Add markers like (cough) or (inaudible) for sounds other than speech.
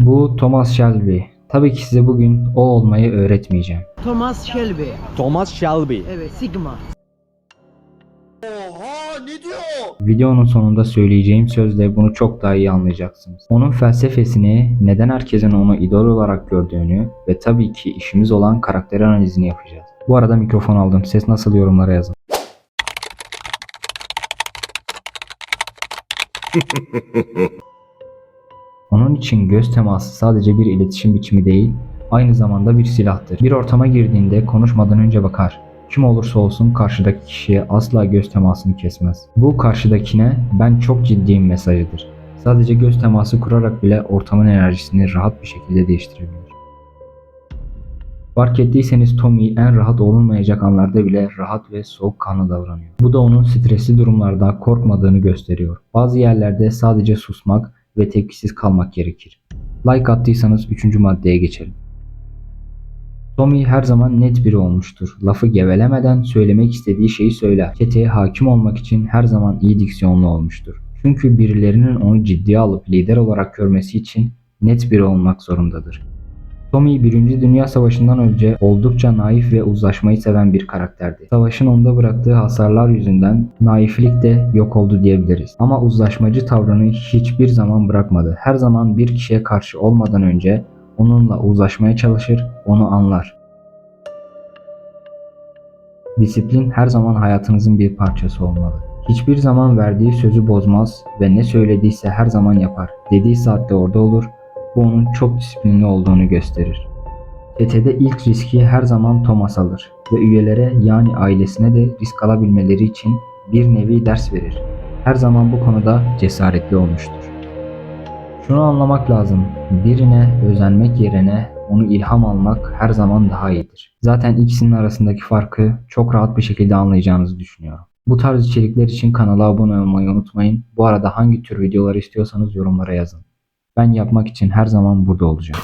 Bu Thomas Shelby. Tabii ki size bugün o olmayı öğretmeyeceğim. Thomas Shelby. Thomas Shelby. Evet, Sigma. Videonun sonunda söyleyeceğim sözle bunu çok daha iyi anlayacaksınız. Onun felsefesini, neden herkesin onu idol olarak gördüğünü ve tabii ki işimiz olan karakter analizini yapacağız. Bu arada mikrofon aldım. Ses nasıl yorumlara yazın. (laughs) Onun için göz teması sadece bir iletişim biçimi değil, aynı zamanda bir silahtır. Bir ortama girdiğinde konuşmadan önce bakar. Kim olursa olsun karşıdaki kişiye asla göz temasını kesmez. Bu karşıdakine ben çok ciddiyim mesajıdır. Sadece göz teması kurarak bile ortamın enerjisini rahat bir şekilde değiştirebilir. Fark ettiyseniz Tommy en rahat olunmayacak anlarda bile rahat ve soğukkanlı davranıyor. Bu da onun stresli durumlarda korkmadığını gösteriyor. Bazı yerlerde sadece susmak ve tepkisiz kalmak gerekir. Like attıysanız 3. maddeye geçelim. Tommy her zaman net biri olmuştur. Lafı gevelemeden söylemek istediği şeyi söyler. Çeteye hakim olmak için her zaman iyi diksiyonlu olmuştur. Çünkü birilerinin onu ciddiye alıp lider olarak görmesi için net biri olmak zorundadır. Tommy 1. Dünya Savaşı'ndan önce oldukça naif ve uzlaşmayı seven bir karakterdi. Savaşın onda bıraktığı hasarlar yüzünden naiflik de yok oldu diyebiliriz. Ama uzlaşmacı tavrını hiçbir zaman bırakmadı. Her zaman bir kişiye karşı olmadan önce onunla uzlaşmaya çalışır, onu anlar. Disiplin her zaman hayatınızın bir parçası olmalı. Hiçbir zaman verdiği sözü bozmaz ve ne söylediyse her zaman yapar. Dediği saatte orada olur. Bu onun çok disiplinli olduğunu gösterir. TT'de ilk riski her zaman Thomas alır ve üyelere yani ailesine de risk alabilmeleri için bir nevi ders verir. Her zaman bu konuda cesaretli olmuştur. Şunu anlamak lazım. Birine özenmek yerine onu ilham almak her zaman daha iyidir. Zaten ikisinin arasındaki farkı çok rahat bir şekilde anlayacağınızı düşünüyorum. Bu tarz içerikler için kanala abone olmayı unutmayın. Bu arada hangi tür videolar istiyorsanız yorumlara yazın. Ben yapmak için her zaman burada olacağım.